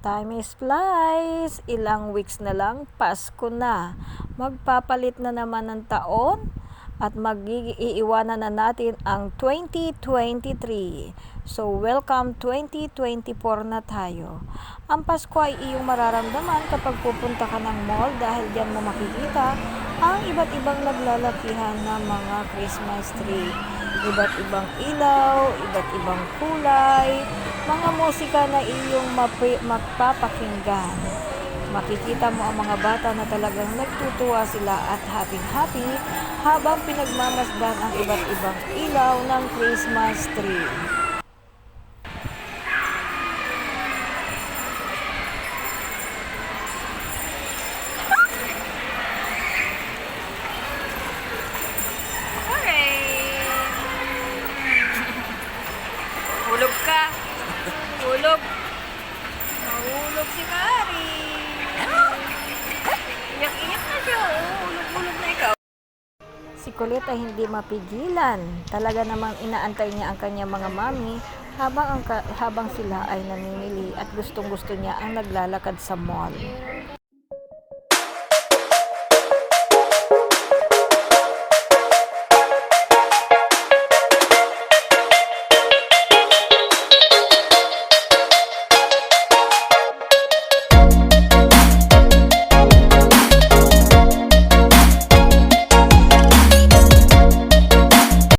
Time is flies. Ilang weeks na lang, Pasko na. Magpapalit na naman ng taon at mag-iiwanan na natin ang 2023. So, welcome 2024 na tayo. Ang Pasko ay iyong mararamdaman kapag pupunta ka ng mall dahil diyan mo makikita ang iba't ibang naglalakihan na mga Christmas tree. Iba't ibang ilaw, iba't ibang kulay, mga musika na iyong mapi- magpapakinggan. Makikita mo ang mga bata na talagang nagtutuwa sila at happy-happy habang pinagmamasdan ang iba't ibang ilaw ng Christmas tree. Hulog. Nahulog si Kari. Iyak-iyak na siya. Oh, hulog-hulog na ikaw. Si Colette ay hindi mapigilan. Talaga namang inaantay niya ang kanyang mga mami habang, ang habang sila ay namimili at gustong-gusto niya ang naglalakad sa mall.